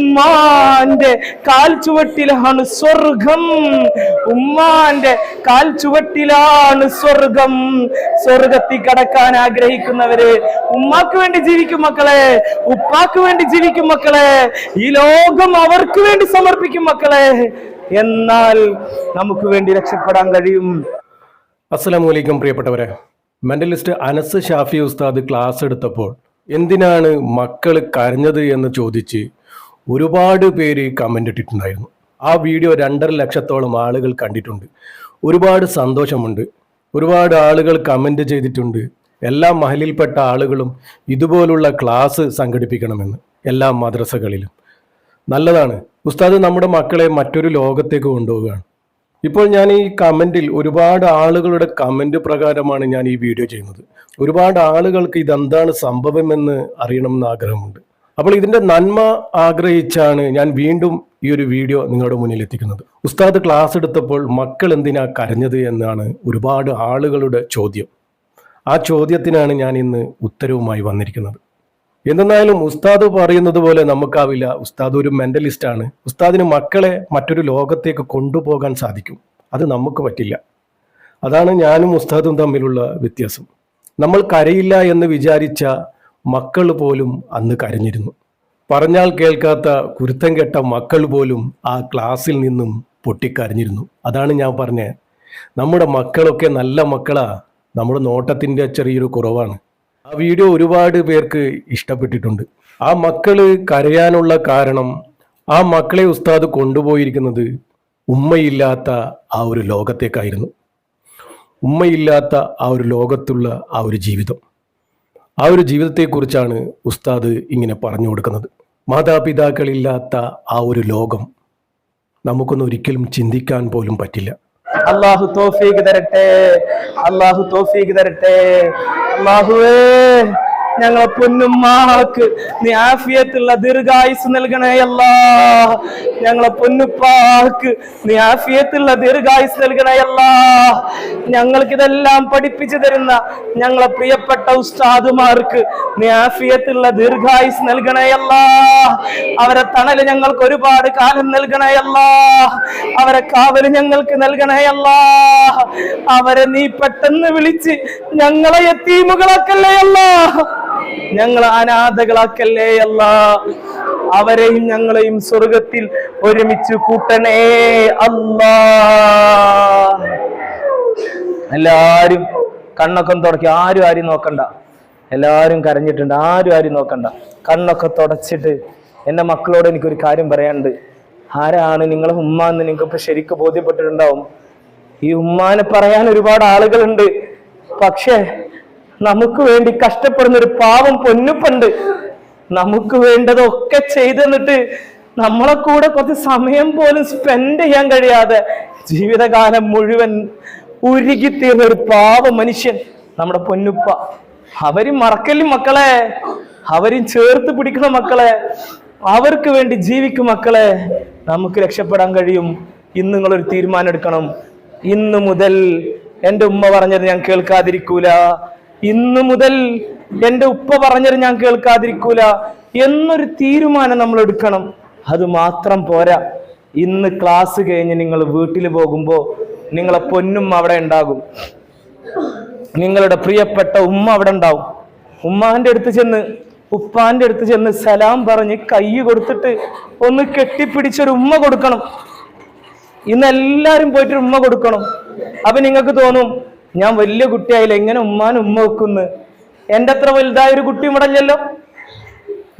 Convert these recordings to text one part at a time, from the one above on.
ഉമ്മാന്റെ കാൽ ചുവട്ടിലാണ് സ്വർഗം. ഉമ്മാന്റെ കാൽ ചുവട്ടിലാണ് സ്വർഗം. സ്വർഗത്തിൽ കടക്കാൻ ആഗ്രഹിക്കുന്നവര് ഉമ്മാക്ക് വേണ്ടി ജീവിക്കും മക്കളെ ഉപ്പാക്ക് വേണ്ടി ജീവിക്കും മക്കളെ ഈ ലോകം അവർക്ക് വേണ്ടി സമർപ്പിക്കും മക്കളെ. എന്നാൽ നമുക്ക് വേണ്ടി രക്ഷപ്പെടാൻ കഴിയും. അസ്സലാമു അലൈക്കും പ്രിയപ്പെട്ടവരെ. മെന്റലിസ്റ്റ് അനസ് ഷാഫി ഉസ്താദ് ക്ലാസ് എടുത്തപ്പോൾ എന്തിനാണ് മക്കൾ കരഞ്ഞത് എന്ന് ചോദിച്ച് ഒരുപാട് പേര് കമന്റ് ഇട്ടിട്ടുണ്ടായിരുന്നു. ആ വീഡിയോ രണ്ടര ലക്ഷത്തോളം ആളുകൾ കണ്ടിട്ടുണ്ട്. ഒരുപാട് സന്തോഷമുണ്ട്. ഒരുപാട് ആളുകൾ കമന്റ് ചെയ്തിട്ടുണ്ട്. എല്ലാ മഹലിൽപ്പെട്ട ആളുകളും ഇതുപോലുള്ള ക്ലാസ് സംഘടിപ്പിക്കണമെന്ന് എല്ലാ മദ്രസകളിലും. നല്ലതാണ്. ഉസ്താദ് നമ്മുടെ മക്കളെ മറ്റൊരു ലോകത്തേക്ക് കൊണ്ടുപോവുകയാണ്. ഇപ്പോൾ ഞാൻ ഈ കമന്റിൽ ഒരുപാട് ആളുകളുടെ കമന്റ് പ്രകാരമാണ് ഞാൻ ഈ വീഡിയോ ചെയ്യുന്നത്. ഒരുപാട് ആളുകൾക്ക് ഇതെന്താണ് സംഭവമെന്ന് അറിയണമെന്ന് ആഗ്രഹമുണ്ട്. അപ്പോൾ ഇതിന്റെ നന്മ ആഗ്രഹിച്ചാണ് ഞാൻ വീണ്ടും ഈ ഒരു വീഡിയോ നിങ്ങളുടെ മുന്നിൽ എത്തിക്കുന്നത്. ഉസ്താദ് ക്ലാസ് എടുത്തപ്പോൾ മക്കൾ എന്തിനാ കരഞ്ഞത് എന്നാണ് ഒരുപാട് ആളുകളുടെ ചോദ്യം. ആ ചോദ്യത്തിനാണ് ഞാൻ ഇന്ന് ഉത്തരവുമായി വന്നിരിക്കുന്നത്. എന്തെന്നായാലും ഉസ്താദ് പറയുന്നത് പോലെ നമുക്കാവില്ല. ഉസ്താദ് ഒരു മെന്റലിസ്റ്റ് ആണ്. ഉസ്താദിന് മക്കളെ മറ്റൊരു ലോകത്തേക്ക് കൊണ്ടുപോകാൻ സാധിക്കും. അത് നമുക്ക് പറ്റില്ല. അതാണ് ഞാനും ഉസ്താദും തമ്മിലുള്ള വ്യത്യാസം. നമ്മൾ കരയില്ല എന്ന് വിചാരിച്ച മക്കൾ പോലും അന്ന് കരഞ്ഞിരുന്നു. പറഞ്ഞാൽ കേൾക്കാത്ത കുരുത്തം കെട്ട മക്കൾ പോലും ആ ക്ലാസ്സിൽ നിന്നും പൊട്ടിക്കരഞ്ഞിരുന്നു. അതാണ് ഞാൻ പറഞ്ഞത് നമ്മുടെ മക്കളൊക്കെ നല്ല മക്കളാ നമ്മുടെ നോട്ടത്തിന്റെ ചെറിയൊരു കുറവാണ്. ആ വീഡിയോ ഒരുപാട് പേർക്ക് ഇഷ്ടപ്പെട്ടിട്ടുണ്ട്. ആ മക്കൾ കരയാനുള്ള കാരണം ആ മക്കളെ ഉസ്താദ് കൊണ്ടുപോയിരിക്കുന്നത് ഉമ്മയില്ലാത്ത ആ ഒരു ലോകത്തേക്കായിരുന്നു. ഉമ്മയില്ലാത്ത ആ ഒരു ലോകത്തുള്ള ആ ഒരു ജീവിതം. ആ ഒരു ജീവിതത്തെക്കുറിച്ചാണ് ഉസ്താദ് ഇങ്ങനെ പറഞ്ഞു കൊടുക്കുന്നത്. മാതാപിതാക്കളില്ലാത്ത ആ ഒരു ലോകം നമുക്കൊന്നും ഒരിക്കലും ചിന്തിക്കാൻ പോലും പറ്റില്ല. അള്ളാഹു തോഫീക്ക് തരട്ടെ അള്ളാഹു തോഫീക്ക് തരട്ടെ അള്ളാഹുവേ ഞങ്ങളെ പൊന്നുമ്മാക്ക് നീ ആഫിയത്തുള്ള ദീർഘായുസ് നൽകണേ അല്ലാ. ഞങ്ങളെ പൊന്നുപ്പാക്ക് നീ ആഫിയത്തുള്ള ദീർഘായുസ് നൽകണേ അല്ലാ. ഞങ്ങൾക്ക് ഇതെല്ലാം പഠിപ്പിച്ചു തരുന്ന ഞങ്ങളെ പ്രിയപ്പെട്ട ഉസ്താദുമാർക്ക് നീ ആഫിയത്തുള്ള ദീർഘായുസ് നൽകണേ അല്ലാ. അവരെ തണൽ ഞങ്ങൾക്ക് ഒരുപാട് കാലം നൽകണേ അല്ലാ. അവരെ കാവൽ ഞങ്ങൾക്ക് നൽകണേ അല്ലാ. അവരെ നീ പെട്ടെന്ന് വിളിച്ച് ഞങ്ങളെ എത്തീമുകളൊക്കെ അല്ലേ അല്ലാ. ഞങ്ങളെ അനാഥകളാക്കല്ലേ അല്ല? അവരെയും ഞങ്ങളെയും സ്വർഗത്തിൽ ഒരുമിച്ച് കൂട്ടണേ അല്ലാ. എല്ലാരും കണ്ണൊക്കെ തുടക്കി. ആരും ആരും നോക്കണ്ട. എല്ലാരും കരഞ്ഞിട്ടുണ്ട്. ആരും ആരും നോക്കണ്ട. കണ്ണൊക്കെ തുടച്ചിട്ട് എന്റെ മക്കളോട് എനിക്കൊരു കാര്യം പറയാനുണ്ട്. ആരാണ് നിങ്ങളെ ഉമ്മ എന്ന് നിങ്ങൾക്ക് ഇപ്പൊ ശരിക്കും ബോധ്യപ്പെട്ടിട്ടുണ്ടാവും? ഈ ഉമ്മാനെ പറയാൻ ഒരുപാട് ആളുകളുണ്ട്. പക്ഷേ നമുക്ക് വേണ്ടി കഷ്ടപ്പെടുന്ന ഒരു പാവം പൊന്നുപ്പണ്ട്. നമുക്ക് വേണ്ടതൊക്കെ ചെയ്തു തന്നിട്ട് നമ്മളെ കൂടെ കുറച്ച് സമയം പോലും സ്പെൻഡ് ചെയ്യാൻ കഴിയാതെ ജീവിതകാലം മുഴുവൻ ഉരുകിത്തീർന്ന ഒരു പാവ മനുഷ്യൻ നമ്മുടെ പൊന്നുപ്പ. അവരും മറക്കലും മക്കളെ. അവരും ചേർത്ത് പിടിക്കുന്ന മക്കളെ. അവർക്ക് വേണ്ടി ജീവിക്കും മക്കളെ. നമുക്ക് രക്ഷപ്പെടാൻ കഴിയും. ഇന്ന് നിങ്ങളൊരു തീരുമാനം എടുക്കണം ഇന്ന് മുതൽ എന്റെ ഉമ്മ പറഞ്ഞത് ഞാൻ കേൾക്കാതിരിക്കൂല. ഇന്ന് മുതൽ എന്റെ ഉപ്പ പറഞ്ഞത് ഞാൻ കേൾക്കാതിരിക്കൂല എന്നൊരു തീരുമാനം നമ്മൾ എടുക്കണം. അത് മാത്രം പോരാ. ഇന്ന് ക്ലാസ് കഴിഞ്ഞ് നിങ്ങൾ വീട്ടിൽ പോകുമ്പോൾ നിങ്ങളെ പൊന്നും അവിടെ ഉണ്ടാകും. നിങ്ങളുടെ പ്രിയപ്പെട്ട ഉമ്മ അവിടെ ഉണ്ടാവും. ഉമ്മാന്റെ അടുത്ത് ചെന്ന് ഉപ്പാന്റെ അടുത്ത് ചെന്ന് സലാം പറഞ്ഞ് കൈ കൊടുത്തിട്ട് ഒന്ന് കെട്ടിപ്പിടിച്ചൊരു ഉമ്മ കൊടുക്കണം. ഇന്ന് എല്ലാരും പോയിട്ടൊരു ഉമ്മ കൊടുക്കണം. അപ്പൊ നിങ്ങൾക്ക് തോന്നും ഞാൻ വലിയ കുട്ടിയായില്ല? എങ്ങനെ ഉമ്മാൻ ഉമ്മ വെക്കുന്നു? എന്റെ അത്ര വലുതായ ഒരു കുട്ടി ഇവിടല്ലല്ലോ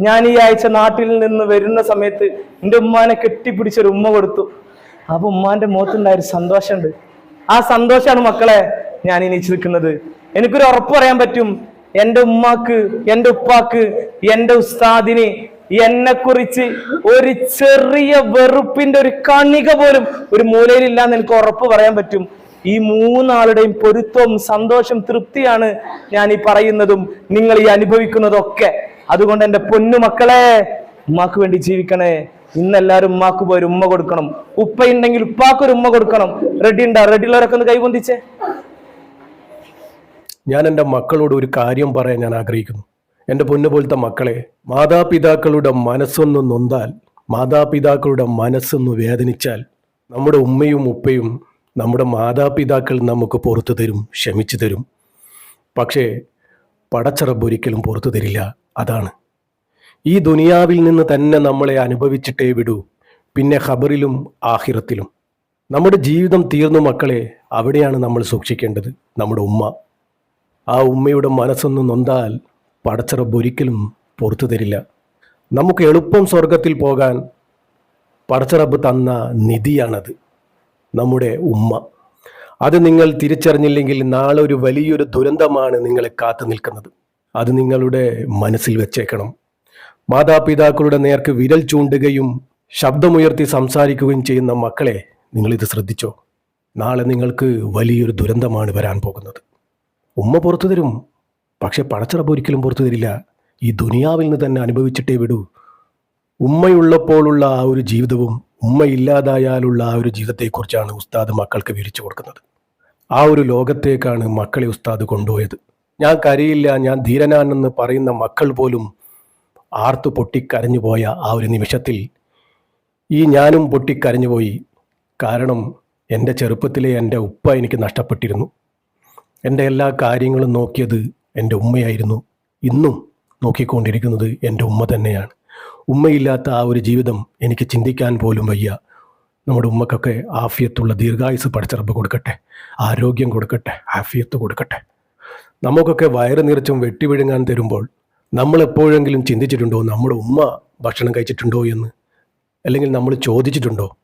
ഞാൻ ഈ ആഴ്ച നാട്ടിൽ നിന്ന് വരുന്ന സമയത്ത് എന്റെ ഉമ്മാനെ കെട്ടിപ്പിടിച്ചൊരു ഉമ്മ കൊടുത്തു. അപ്പൊ ഉമ്മാന്റെ മുഖത്തുണ്ടായ ഒരു സന്തോഷമുണ്ട്. ആ സന്തോഷമാണ് മക്കളെ ഞാൻ ഇനി നിൽക്കുന്നത്. എനിക്കൊരു ഉറപ്പ് പറയാൻ പറ്റും. എന്റെ ഉമ്മാക്ക് എന്റെ ഉപ്പാക്ക് എന്റെ ഉസ്താദിന് എന്നെ കുറിച്ച് ഒരു ചെറിയ വെറുപ്പിന്റെ ഒരു കണിക പോലും ഒരു മൂലയിലില്ലാന്ന് എനിക്ക് ഉറപ്പ് പറയാൻ പറ്റും. ഈ മൂന്നാളുടെയും പൊരുത്തവും സന്തോഷം തൃപ്തിയാണ് ഞാൻ ഈ പറയുന്നതും നിങ്ങൾ ഈ അനുഭവിക്കുന്നതൊക്കെ. അതുകൊണ്ട് എന്റെ പൊന്നുമക്കളെ ഉമ്മാക്ക് വേണ്ടി ജീവിക്കണേ. ഇന്നെല്ലാവരും ഉമ്മാക്ക് പോയി ഉമ്മ കൊടുക്കണം. ഉപ്പയുണ്ടെങ്കിൽ ഉപ്പാക്ക് ഒരു ഉമ്മ കൊടുക്കണം. റെഡി ഉണ്ടാ? റെഡി ഉള്ളവരൊക്കെ ഒന്ന് കൈപൊന്തിച്ചേ ഞാൻ എന്റെ മക്കളോട് ഒരു കാര്യം പറയാൻ ഞാൻ ആഗ്രഹിക്കുന്നു. എന്റെ പൊന്നു പോലത്തെ മക്കളെ മാതാപിതാക്കളുടെ മനസ്സൊന്ന് നൊന്താൽ മാതാപിതാക്കളുടെ മനസ്സൊന്ന് വേദനിച്ചാൽ നമ്മുടെ ഉമ്മയും ഉപ്പയും നമ്മുടെ മാതാപിതാക്കൾ നമുക്ക് പുറത്തു തരും ക്ഷമിച്ചു തരും. പക്ഷേ പടച്ചറബ് ഒരിക്കലും പുറത്തു തരില്ല. അതാണ്. ഈ ദുനിയാവിൽ നിന്ന് തന്നെ നമ്മളെ അനുഭവിച്ചിട്ടേ വിടൂ. പിന്നെ ഖബറിലും ആഹിറത്തിലും. നമ്മുടെ ജീവിതം തീർന്നു മക്കളെ അവിടെയാണ് നമ്മൾ സൂക്ഷിക്കേണ്ടത് നമ്മുടെ ഉമ്മ. ആ ഉമ്മയുടെ മനസ്സൊന്ന് നൊന്താൽ പടച്ചറബ് ഒരിക്കലും പുറത്തു തരില്ല. നമുക്ക് എളുപ്പം സ്വർഗത്തിൽ പോകാൻ പടച്ചറബ് തന്ന നിധിയാണത്. നമ്മുടെ ഉമ്മ. അത് നിങ്ങൾ തിരിച്ചറിഞ്ഞില്ലെങ്കിൽ നാളെ ഒരു വലിയൊരു ദുരന്തമാണ് നിങ്ങളെ കാത്തു നിൽക്കുന്നത്. അത് നിങ്ങളുടെ മനസ്സിൽ വെച്ചേക്കണം. മാതാപിതാക്കളുടെ നേർക്ക് വിരൽ ചൂണ്ടുകയും ശബ്ദമുയർത്തി സംസാരിക്കുകയും ചെയ്യുന്ന മക്കളെ നിങ്ങളിത് ശ്രദ്ധിച്ചോ? നാളെ നിങ്ങൾക്ക് വലിയൊരു ദുരന്തമാണ് വരാൻ പോകുന്നത്. ഉമ്മ പുറത്തു തരും. പക്ഷെ പടച്ചിറപ്പ് ഒരിക്കലും പുറത്തു തരില്ല. ഈ ദുനിയാവിൽ നിന്ന് തന്നെ അനുഭവിച്ചിട്ടേ വിടൂ. ഉമ്മയുള്ളപ്പോഴുള്ള ആ ഒരു ജീവിതവും ഉമ്മയില്ലാതായാലുള്ള ആ ഒരു ജീവിതത്തെക്കുറിച്ചാണ് ഉസ്താദ് മക്കൾക്ക് വിവരിച്ചു കൊടുക്കുന്നത്. ആ ഒരു ലോകത്തേക്കാണ് മക്കളെ ഉസ്താദ് കൊണ്ടുപോയത്. ഞാൻ കരയില്ല ഞാൻ ധീരനാണെന്ന് പറയുന്ന മക്കൾ പോലും ആർത്തു പൊട്ടിക്കരഞ്ഞു പോയ ആ ഒരു നിമിഷത്തിൽ ഈ ഞാനും പൊട്ടിക്കരഞ്ഞു പോയി. കാരണം എന്റെ ചെറുപ്പത്തിലെ എന്റെ ഉപ്പ എനിക്ക് നഷ്ടപ്പെട്ടിരുന്നു. എന്റെ എല്ലാ കാര്യങ്ങളും നോക്കിയത് എന്റെ ഉമ്മയായിരുന്നു. ഇന്നും നോക്കിക്കൊണ്ടിരിക്കുന്നത് എന്റെ ഉമ്മ തന്നെയാണ്. ഉമ്മയില്ലാത്ത ആ ഒരു ജീവിതം എനിക്ക് ചിന്തിക്കാൻ പോലും വയ്യ. നമ്മുടെ ഉമ്മക്കൊക്കെ ആഫിയത്തുള്ള ദീർഘായുസ് പടച്ചിറപ്പ് കൊടുക്കട്ടെ ആരോഗ്യം കൊടുക്കട്ടെ ആഫിയത്ത് കൊടുക്കട്ടെ. നമുക്കൊക്കെ വയറ് നിറച്ചും വെട്ടിവിഴുങ്ങാൻ തരുമ്പോൾ നമ്മൾ എപ്പോഴെങ്കിലും ചിന്തിച്ചിട്ടുണ്ടോ നമ്മുടെ ഉമ്മ ഭക്ഷണം കഴിച്ചിട്ടുണ്ടോ എന്ന്? അല്ലെങ്കിൽ നമ്മൾ ചോദിച്ചിട്ടുണ്ടോ?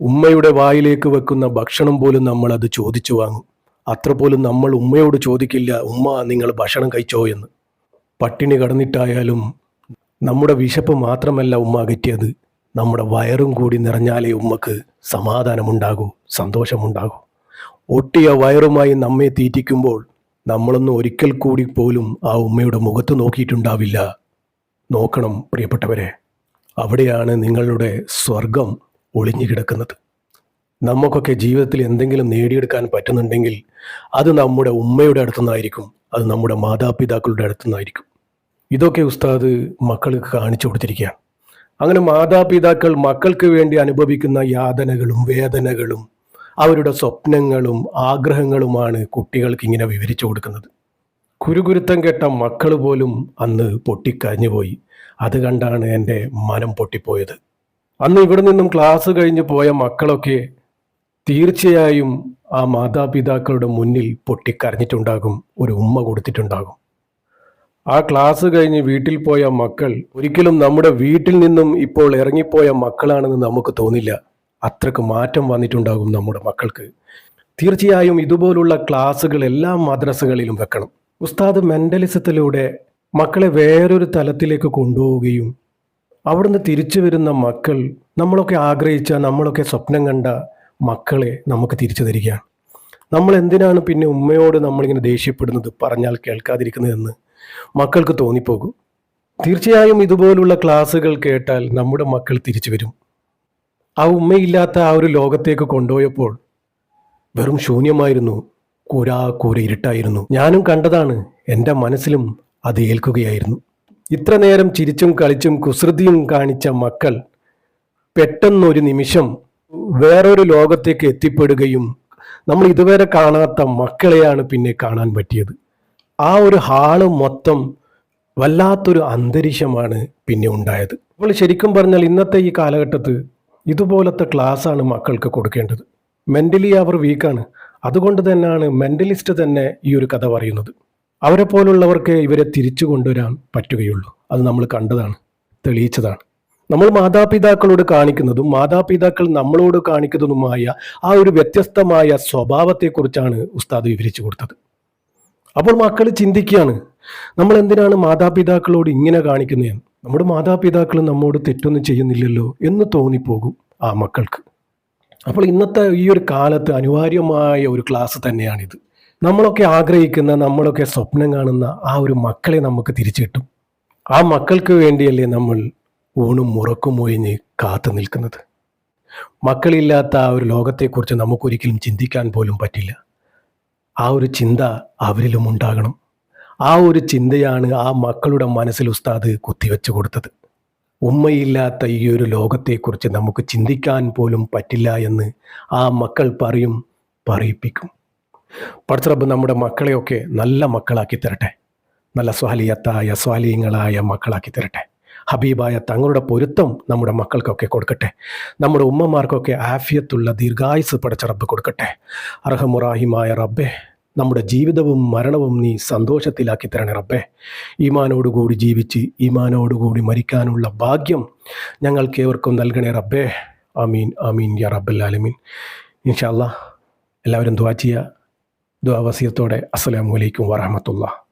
ഉമ്മയുടെ വായിലേക്ക് വെക്കുന്ന ഭക്ഷണം പോലും നമ്മൾ അത് ചോദിച്ചു വാങ്ങും. അത്ര പോലും നമ്മൾ ഉമ്മയോട് ചോദിക്കില്ല ഉമ്മ നിങ്ങൾ ഭക്ഷണം കഴിച്ചോ എന്ന്. പട്ടിണി കടന്നിട്ടായാലും നമ്മുടെ വിശപ്പ് മാത്രമല്ല ഉമ്മ അകറ്റിയത്. നമ്മുടെ വയറും കൂടി നിറഞ്ഞാലേ ഉമ്മക്ക് സമാധാനമുണ്ടാകൂ സന്തോഷമുണ്ടാകൂ. ഒട്ടിയ വയറുമായി നമ്മെ തീറ്റിക്കുമ്പോൾ നമ്മളൊന്നും ഒരിക്കൽ കൂടി പോലും ആ ഉമ്മയുടെ മുഖത്ത് നോക്കിയിട്ടുണ്ടാവില്ല. നോക്കണം പ്രിയപ്പെട്ടവരെ അവിടെയാണ് നിങ്ങളുടെ സ്വർഗം ഒളിഞ്ഞു കിടക്കുന്നത്. നമുക്കൊക്കെ ജീവിതത്തിൽ എന്തെങ്കിലും നേടിയെടുക്കാൻ പറ്റുന്നുണ്ടെങ്കിൽ അത് നമ്മുടെ ഉമ്മയുടെ അടുത്തുനിന്നായിരിക്കും. അത് നമ്മുടെ മാതാപിതാക്കളുടെ അടുത്തുനിന്നായിരിക്കും. ഇതൊക്കെ ഉസ്താദ് മക്കൾക്ക് കാണിച്ചു കൊടുത്തിരിക്കുകയാണ് അങ്ങനെ മാതാപിതാക്കൾ മക്കൾക്ക് വേണ്ടി അനുഭവിക്കുന്ന യാതനകളും വേദനകളും അവരുടെ സ്വപ്നങ്ങളും ആഗ്രഹങ്ങളുമാണ് കുട്ടികൾക്ക് ഇങ്ങനെ വിവരിച്ചു കൊടുക്കുന്നത്. കുരുകുരുത്തം കേട്ട മക്കൾ പോലും അന്ന് പൊട്ടിക്കരഞ്ഞുപോയി അത് കണ്ടാണ് എന്റെ മനം പൊട്ടിപ്പോയത്. അന്ന് ഇവിടെ നിന്നും ക്ലാസ് കഴിഞ്ഞ് പോയ മക്കളൊക്കെ തീർച്ചയായും ആ മാതാപിതാക്കളുടെ മുന്നിൽ പൊട്ടിക്കരഞ്ഞിട്ടുണ്ടാകും ഒരു ഉമ്മ കൊടുത്തിട്ടുണ്ടാകും. ആ ക്ലാസ് കഴിഞ്ഞ് വീട്ടിൽ പോയ മക്കൾ ഒരിക്കലും നമ്മുടെ വീട്ടിൽ നിന്നും ഇപ്പോൾ ഇറങ്ങിപ്പോയ മക്കളാണെന്ന് നമുക്ക് തോന്നില്ല. അത്രയ്ക്ക് മാറ്റം വന്നിട്ടുണ്ടാകും നമ്മുടെ മക്കൾക്ക്. തീർച്ചയായും ഇതുപോലുള്ള ക്ലാസ്സുകൾ എല്ലാ മദ്രസകളിലും വെക്കണം. ഉസ്താദ് മെന്റലിസത്തിലൂടെ മക്കളെ വേറൊരു തലത്തിലേക്ക് കൊണ്ടുപോവുകയും അവിടുന്ന് തിരിച്ചു വരുന്ന മക്കൾ നമ്മളൊക്കെ ആഗ്രഹിച്ച നമ്മളൊക്കെ സ്വപ്നം കണ്ട മക്കളെ നമുക്ക് തിരിച്ചു തരികയാണ്. നമ്മൾ എന്തിനാണ് പിന്നെ ഉമ്മയോട് നമ്മളിങ്ങനെ ദേഷ്യപ്പെടുന്നത്? പറഞ്ഞാൽ കേൾക്കാതിരിക്കുന്നതെന്ന് മക്കൾക്ക് തോന്നിപ്പോകും. തീർച്ചയായും ഇതുപോലുള്ള ക്ലാസ്സുകൾ കേട്ടാൽ നമ്മുടെ മക്കൾ തിരിച്ചു വരും. ആ ഉമ്മയില്ലാത്ത ആ ഒരു ലോകത്തേക്ക് കൊണ്ടുപോയപ്പോൾ വെറും ശൂന്യമായിരുന്നു കൂരാ കൂര ഇരുട്ടായിരുന്നു. ഞാനും കണ്ടതാണ് എന്റെ മനസ്സിലും അത് ഏൽക്കുകയായിരുന്നു. ഇത്ര നേരം ചിരിച്ചും കളിച്ചും കുസൃതിയും കാണിച്ച മക്കൾ പെട്ടെന്നൊരു നിമിഷം വേറൊരു ലോകത്തേക്ക് എത്തിപ്പെടുകയും നമ്മൾ ഇതുവരെ കാണാത്ത മക്കളെയാണ് പിന്നെ കാണാൻ പറ്റിയത്. ആ ഒരു ഹാൾ മൊത്തം വല്ലാത്തൊരു അന്തരീക്ഷമാണ് പിന്നെ ഉണ്ടായത്. അപ്പോൾ ശരിക്കും പറഞ്ഞാൽ ഇന്നത്തെ ഈ കാലഘട്ടത്ത് ഇതുപോലത്തെ ക്ലാസ്സാണ് മക്കൾക്ക് കൊടുക്കേണ്ടത്. മെന്റലി അവർ വീക്കാണ് അതുകൊണ്ട് തന്നെയാണ് മെന്റലിസ്റ്റ് തന്നെ ഈ ഒരു കഥ പറയുന്നത്. അവരെ പോലുള്ളവർക്ക് ഇവരെ തിരിച്ചു കൊണ്ടുവരാൻ പറ്റുകയുള്ളൂ. അത് നമ്മൾ കണ്ടതാണ് തെളിയിച്ചതാണ്. നമ്മൾ മാതാപിതാക്കളോട് കാണിക്കുന്നതും മാതാപിതാക്കൾ നമ്മളോട് കാണിക്കുന്നതുമായ ആ ഒരു വ്യത്യസ്തമായ സ്വഭാവത്തെക്കുറിച്ചാണ് ഉസ്താദ് വിവരിച്ചു കൊടുത്തത്. അപ്പോൾ മക്കൾ ചിന്തിക്കുകയാണ് നമ്മൾ എന്തിനാണ് മാതാപിതാക്കളോട് ഇങ്ങനെ കാണിക്കുന്നതെന്ന് നമ്മുടെ മാതാപിതാക്കൾ നമ്മോട് തെറ്റൊന്നും ചെയ്യുന്നില്ലല്ലോ എന്ന് തോന്നിപ്പോകും ആ മക്കൾക്ക്. അപ്പോൾ ഇന്നത്തെ ഈ ഒരു കാലത്ത് അനിവാര്യമായ ഒരു ക്ലാസ് തന്നെയാണിത്. നമ്മളൊക്കെ ആഗ്രഹിക്കുന്ന നമ്മളൊക്കെ സ്വപ്നം കാണുന്ന ആ ഒരു മക്കളെ നമുക്ക് തിരിച്ചു കിട്ടും ആ മക്കൾക്ക് വേണ്ടിയല്ലേ നമ്മൾ ഊണും മുറക്കും ഒഴിഞ്ഞ് കാത്തു നിൽക്കുന്നത്. മക്കളില്ലാത്ത ആ ഒരു ലോകത്തെക്കുറിച്ച് നമുക്കൊരിക്കലും ചിന്തിക്കാൻ പോലും പറ്റില്ല. ആ ഒരു ചിന്ത അവരിലും ഉണ്ടാകണം. ആ ഒരു ചിന്തയാണ് ആ മക്കളുടെ മനസ്സിൽ ഉസ്താദ് കുത്തിവെച്ചു കൊടുത്തത്. ഉമ്മയില്ലാത്ത ഈ ഒരു ലോകത്തെക്കുറിച്ച് നമുക്ക് ചിന്തിക്കാൻ പോലും പറ്റില്ല എന്ന് ആ മക്കൾ പറയും പറയിപ്പിക്കും. പടച്ചറബ് നമ്മുടെ മക്കളെയൊക്കെ നല്ല മക്കളാക്കി തരട്ടെ. നല്ല സ്വാലിയത്തായ സ്വാലിയങ്ങളായ മക്കളാക്കി തരട്ടെ. ഹബീബായ തങ്ങളുടെ പൊരുത്തം നമ്മുടെ മക്കൾക്കൊക്കെ കൊടുക്കട്ടെ. നമ്മുടെ ഉമ്മമാർക്കൊക്കെ ആഫിയത്തുള്ള ദീർഘായുസ് പടച്ച റബ്ബ് കൊടുക്കട്ടെ. അർഹമുറാഹിമായ റബ്ബെ നമ്മുടെ ജീവിതവും മരണവും നീ സന്തോഷത്തിലാക്കി തരണേ റബ്ബേ. ഈമാനോടുകൂടി ജീവിച്ച് ഈമാനോടുകൂടി മരിക്കാനുള്ള ഭാഗ്യം ഞങ്ങൾക്കേവർക്കും നൽകണേ റബ്ബേ. അമീൻ അമീൻ യാ റബ്ബൽ ആലമീൻ. ഇൻഷാ അല്ലാ എല്ലാവരും ദുവാ ചെയ്യുക. ദുവാ വസിയത്തോടെ. അസ്സലാമു അലൈക്കും വറഹമത്തുള്ള